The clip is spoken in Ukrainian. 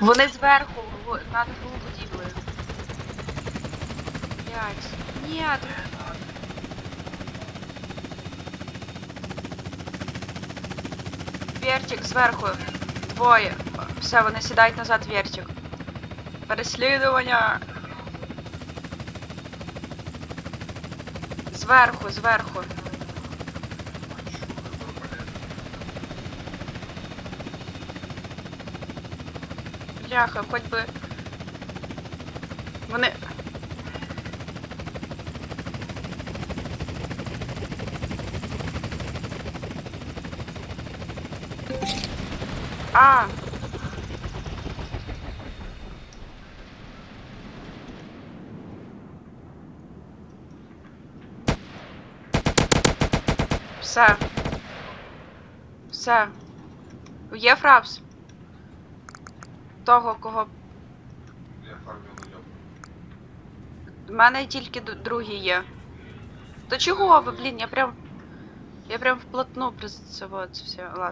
Вони зверху, в- над будівлею. Блять. Нет. Вертик зверху. Двоє. Все, вони сідають назад вертик. Переслідування. Зверху, зверху. Бляха, хоч би. Вони. А. Все. Все. Є фрапс? Того, кого Я. У мене тільки другі другий є. То чого ви, блін, я прям. Я прям вплотну при це все. Ладно.